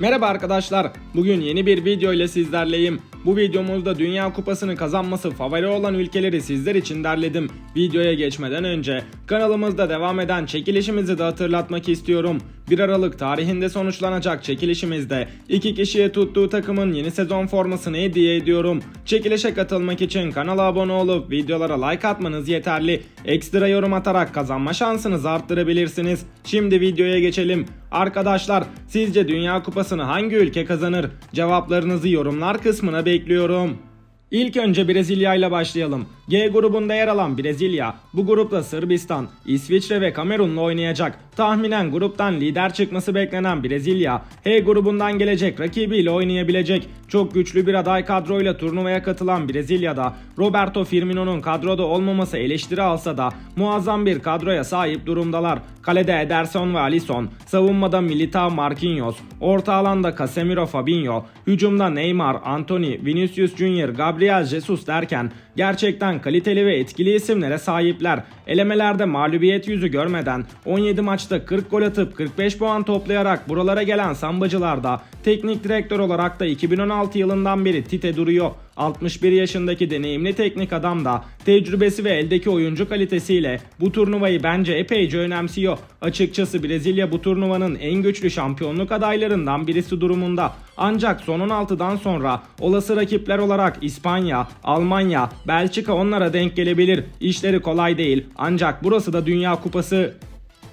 Merhaba arkadaşlar. Bugün yeni bir video ile sizlerleyim. Bu videomuzda Dünya Kupası'nı kazanması favori olan ülkeleri sizler için derledim. Videoya geçmeden önce kanalımızda devam eden çekilişimizi de hatırlatmak istiyorum. 1 Aralık tarihinde sonuçlanacak çekilişimizde iki kişiye tuttuğu takımın yeni sezon formasını hediye ediyorum. Çekilişe katılmak için kanala abone olup videolara like atmanız yeterli. Ekstra yorum atarak kazanma şansınızı arttırabilirsiniz. Şimdi videoya geçelim. Arkadaşlar sizce Dünya Kupası'nı hangi ülke kazanır? Cevaplarınızı yorumlar kısmına bekliyorum. İlk önce Brezilya ile başlayalım. G grubunda yer alan Brezilya, bu grupta Sırbistan, İsviçre ve Kamerun'la oynayacak. Tahminen gruptan lider çıkması beklenen Brezilya, H grubundan gelecek rakibiyle oynayabilecek. Çok güçlü bir aday kadroyla turnuvaya katılan Brezilya'da, Roberto Firmino'nun kadroda olmaması eleştiri alsa da muazzam bir kadroya sahip durumdalar. Kalede Ederson ve Alisson, savunmada Militao Marquinhos, orta alanda Casemiro Fabinho, hücumda Neymar, Anthony, Vinicius Junior, Gabriel Jesus derken gerçekten kaliteli ve etkili isimlere sahipler. Elemelerde mağlubiyet yüzü görmeden 17 maçta 40 gol atıp 45 puan toplayarak buralara gelen sambacılarda teknik direktör olarak da 2016 yılından beri Tite duruyor. 61 yaşındaki deneyimli teknik adam da tecrübesi ve eldeki oyuncu kalitesiyle bu turnuvayı bence epeyce önemsiyor. Açıkçası Brezilya bu turnuvanın en güçlü şampiyonluk adaylarından birisi durumunda. Ancak son 16'dan sonra olası rakipler olarak İspanya, Almanya, Belçika onlara denk gelebilir. İşleri kolay değil ancak burası da Dünya Kupası.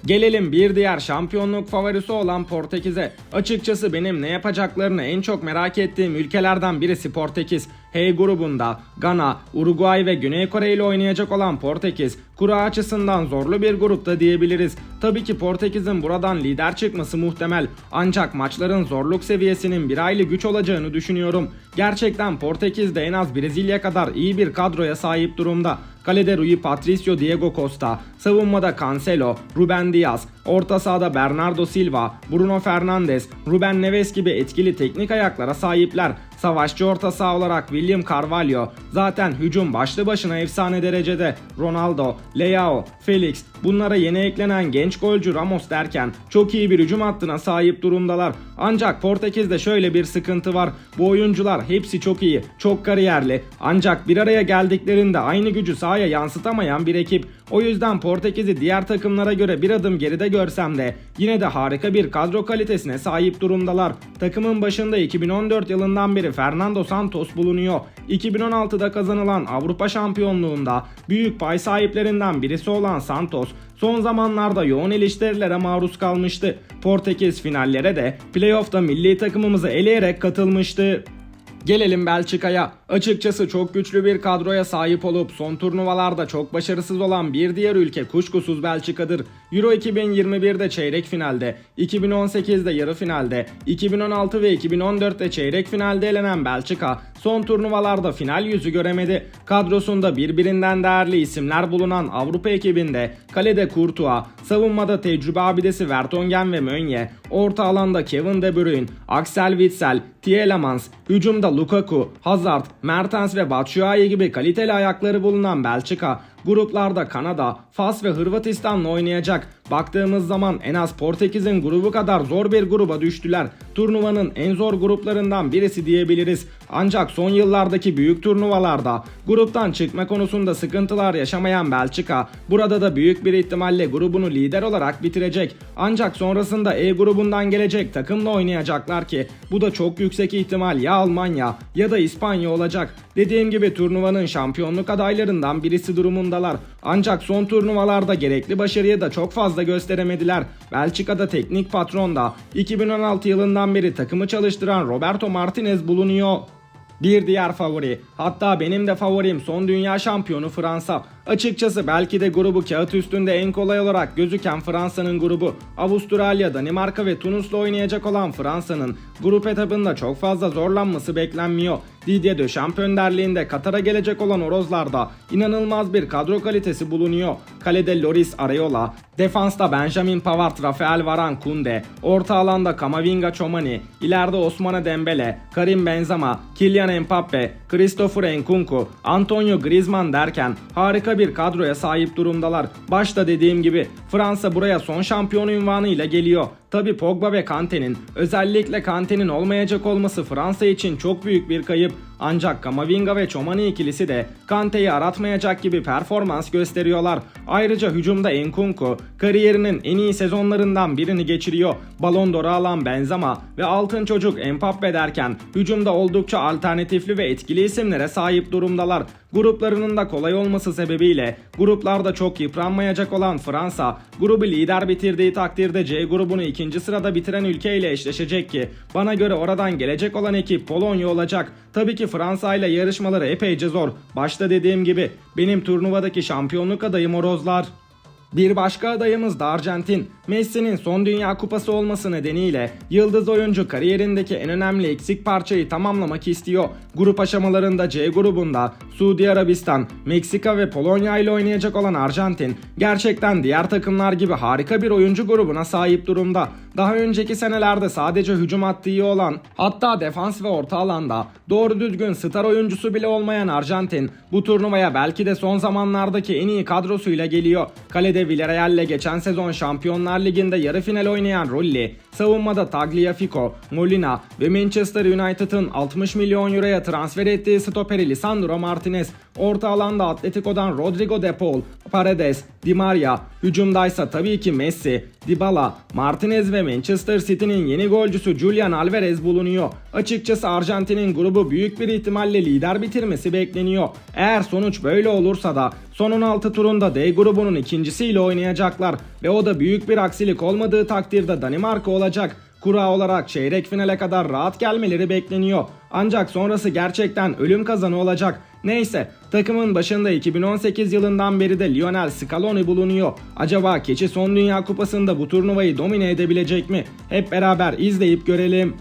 Gelelim bir diğer şampiyonluk favorisi olan Portekiz'e. Açıkçası benim ne yapacaklarını en çok merak ettiğim ülkelerden birisi Portekiz. H grubunda Gana, Uruguay ve Güney Kore ile oynayacak olan Portekiz, kura açısından zorlu bir grupta diyebiliriz. Tabii ki Portekiz'in buradan lider çıkması muhtemel. Ancak maçların zorluk seviyesinin bir aylı güç olacağını düşünüyorum. Gerçekten Portekiz de en az Brezilya kadar iyi bir kadroya sahip durumda. Kalede Rui Patricio Diego Costa, savunmada Cancelo, Ruben Diaz, orta sahada Bernardo Silva, Bruno Fernandes, Ruben Neves gibi etkili teknik ayaklara sahipler. Savaşçı orta saha olarak William Carvalho, zaten hücum başlı başına efsane derecede. Ronaldo, Leao, Felix, bunlara yeni eklenen genç golcü Ramos derken çok iyi bir hücum hattına sahip durumdalar. Ancak Portekiz'de şöyle bir sıkıntı var. Bu oyuncular hepsi çok iyi, çok kariyerli. Ancak bir araya geldiklerinde aynı gücü sahaya yansıtamayan bir ekip. O yüzden Portekiz'i diğer takımlara göre bir adım geride görsem de yine de harika bir kadro kalitesine sahip durumdalar. Takımın başında 2014 yılından beri Fernando Santos bulunuyor. 2016'da kazanılan Avrupa Şampiyonluğunda büyük pay sahiplerinden birisi olan Santos son zamanlarda yoğun eleştirilere maruz kalmıştı. Portekiz finallere de playoff'ta milli takımımızı eleyerek katılmıştı. Gelelim Belçika'ya. Açıkçası çok güçlü bir kadroya sahip olup son turnuvalarda çok başarısız olan bir diğer ülke kuşkusuz Belçika'dır. Euro 2021'de çeyrek finalde, 2018'de yarı finalde, 2016 ve 2014'te çeyrek finalde elenen Belçika son turnuvalarda final yüzü göremedi. Kadrosunda birbirinden değerli isimler bulunan Avrupa ekibinde kalede Courtois, savunmada tecrübe abidesi Vertonghen ve Meunier, orta alanda Kevin De Bruyne, Axel Witsel, Tielemans, hücumda Lukaku, Hazard, Mertens ve Batshuayi gibi kaliteli ayakları bulunan Belçika, gruplarda Kanada, Fas ve Hırvatistan'la oynayacak. Baktığımız zaman en az Portekiz'in grubu kadar zor bir gruba düştüler. Turnuvanın en zor gruplarından birisi diyebiliriz. Ancak son yıllardaki büyük turnuvalarda gruptan çıkma konusunda sıkıntılar yaşamayan Belçika burada da büyük bir ihtimalle grubunu lider olarak bitirecek. Ancak sonrasında E grubundan gelecek takımla oynayacaklar ki bu da çok yüksek ihtimal ya Almanya ya da İspanya olacak. Dediğim gibi turnuvanın şampiyonluk adaylarından birisi durumundalar. Ancak son turnuvalarda gerekli başarıyı da çok fazla gösteremediler. Belçika'da teknik patron da 2016 yılından beri takımı çalıştıran Roberto Martinez bulunuyor. Bir diğer favori, hatta benim de favorim son dünya şampiyonu Fransa. Açıkçası belki de grubu kağıt üstünde en kolay olarak gözüken Fransa'nın grubu. Avustralya, Danimarka ve Tunus'la oynayacak olan Fransa'nın grup etapında çok fazla zorlanması beklenmiyor. Didier Deschamps önderliğinde Katar'a gelecek olan Orozlar'da inanılmaz bir kadro kalitesi bulunuyor. Kalede Loris Areola, defansta Benjamin Pavard, Rafael Varane Kunde, orta alanda Kamavinga Chomani, ileride Osmane Dembele, Karim Benzema, Kylian Mbappe, Christopher Nkunku, Antonio Griezmann derken harika bir kadroya sahip durumdalar. Başta dediğim gibi Fransa buraya son şampiyon ünvanı ile geliyor. Tabi Pogba ve Kante'nin özellikle Kante'nin olmayacak olması Fransa için çok büyük bir kayıp. Ancak Kamavinga ve Chomani ikilisi de Kante'yi aratmayacak gibi performans gösteriyorlar. Ayrıca hücumda Enkunku kariyerinin en iyi sezonlarından birini geçiriyor. Ballon d'Or'u alan Benzema ve altın çocuk Mbappe derken hücumda oldukça alternatifli ve etkili isimlere sahip durumdalar. Gruplarının da kolay olması sebebiyle gruplarda çok yıpranmayacak olan Fransa grubu lider bitirdiği takdirde C grubunu ikinci sırada bitiren ülkeyle eşleşecek ki bana göre oradan gelecek olan ekip Polonya olacak. Tabii ki Fransa ile yarışmaları epeyce zor. Başta dediğim gibi benim turnuvadaki şampiyonluk adayım Orozlar. Bir başka adayımız da Arjantin. Messi'nin son Dünya Kupası olması nedeniyle yıldız oyuncu kariyerindeki en önemli eksik parçayı tamamlamak istiyor. Grup aşamalarında C grubunda Suudi Arabistan, Meksika ve Polonya ile oynayacak olan Arjantin gerçekten diğer takımlar gibi harika bir oyuncu grubuna sahip durumda. Daha önceki senelerde sadece hücum hattı iyi olan hatta defans ve orta alanda doğru düzgün star oyuncusu bile olmayan Arjantin bu turnuvaya belki de son zamanlardaki en iyi kadrosuyla geliyor. Kalede Villarreal'le geçen sezon Şampiyonlar Ligi'nde yarı final oynayan Rulli, savunmada Tagliafico, Molina ve Manchester United'ın 60 milyon euroya transfer ettiği stoperi Lisandro Martinez, orta alanda Atletico'dan Rodrigo De Paul, Paredes, Di Maria, hücumdaysa tabii ki Messi, Dybala, Martinez ve Manchester City'nin yeni golcüsü Julian Alvarez bulunuyor. Açıkçası Arjantin'in grubu büyük bir ihtimalle lider bitirmesi bekleniyor. Eğer sonuç böyle olursa da son 16 turunda D grubunun ikincisiyle oynayacaklar ve o da büyük bir aksilik olmadığı takdirde Danimarka olacak. Kura olarak çeyrek finale kadar rahat gelmeleri bekleniyor. Ancak sonrası gerçekten ölüm kazanı olacak. Neyse takımın başında 2018 yılından beri de Lionel Scaloni bulunuyor. Acaba keçi son dünya kupasında bu turnuvayı domine edebilecek mi? Hep beraber izleyip görelim.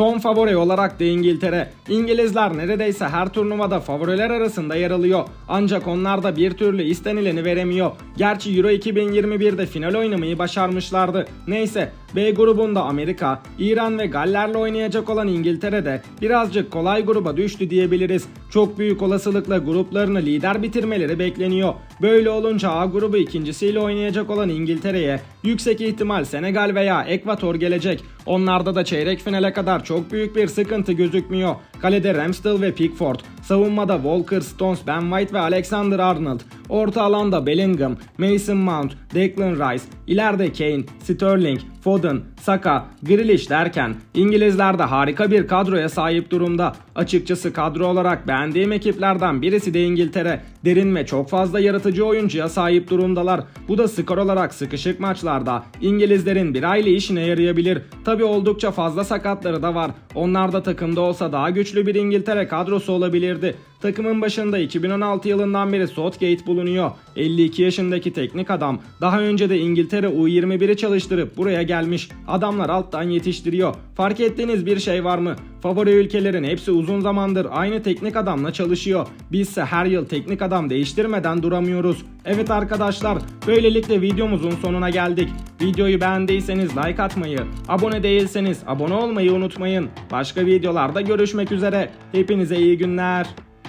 Son favori olarak da İngiltere. İngilizler neredeyse her turnuvada favoriler arasında yer alıyor. Ancak onlar da bir türlü istenileni veremiyor. Gerçi Euro 2021'de final oynamayı başarmışlardı. Neyse B grubunda Amerika, İran ve Galler'le oynayacak olan İngiltere'de birazcık kolay gruba düştü diyebiliriz. Çok büyük olasılıkla gruplarını lider bitirmeleri bekleniyor. Böyle olunca A grubu ikincisiyle oynayacak olan İngiltere'ye yüksek ihtimal Senegal veya Ekvator gelecek. Onlarda da çeyrek finale kadar çok büyük bir sıkıntı gözükmüyor. Kalede Ramsdale ve Pickford, savunmada Walker, Stones, Ben White ve Alexander Arnold, orta alanda Bellingham, Mason Mount, Declan Rice, ileride Kane, Sterling, Foden, Saka, Grealish derken İngilizler de harika bir kadroya sahip durumda. Açıkçası kadro olarak beğendiğim ekiplerden birisi de İngiltere. Derin ve çok fazla yaratıcı oyuncuya sahip durumdalar. Bu da skor olarak sıkışık maçlarda İngilizlerin bir aile işine yarayabilir. Tabi oldukça fazla sakatları da var. Onlar da takımda olsa daha güçlü bir İngiltere kadrosu olabilirdi. Takımın başında 2016 yılından beri Southgate bulunuyor. 52 yaşındaki teknik adam daha önce de İngiltere U21'i çalıştırıp buraya gelmiş. Adamlar alttan yetiştiriyor. Fark ettiğiniz bir şey var mı? Favori ülkelerin hepsi uzun zamandır aynı teknik adamla çalışıyor. Bizse her yıl teknik adam değiştirmeden duramıyoruz. Evet arkadaşlar böylelikle videomuzun sonuna geldik. Videoyu beğendiyseniz like atmayı, abone değilseniz abone olmayı unutmayın. Başka videolarda görüşmek üzere. Hepinize iyi günler.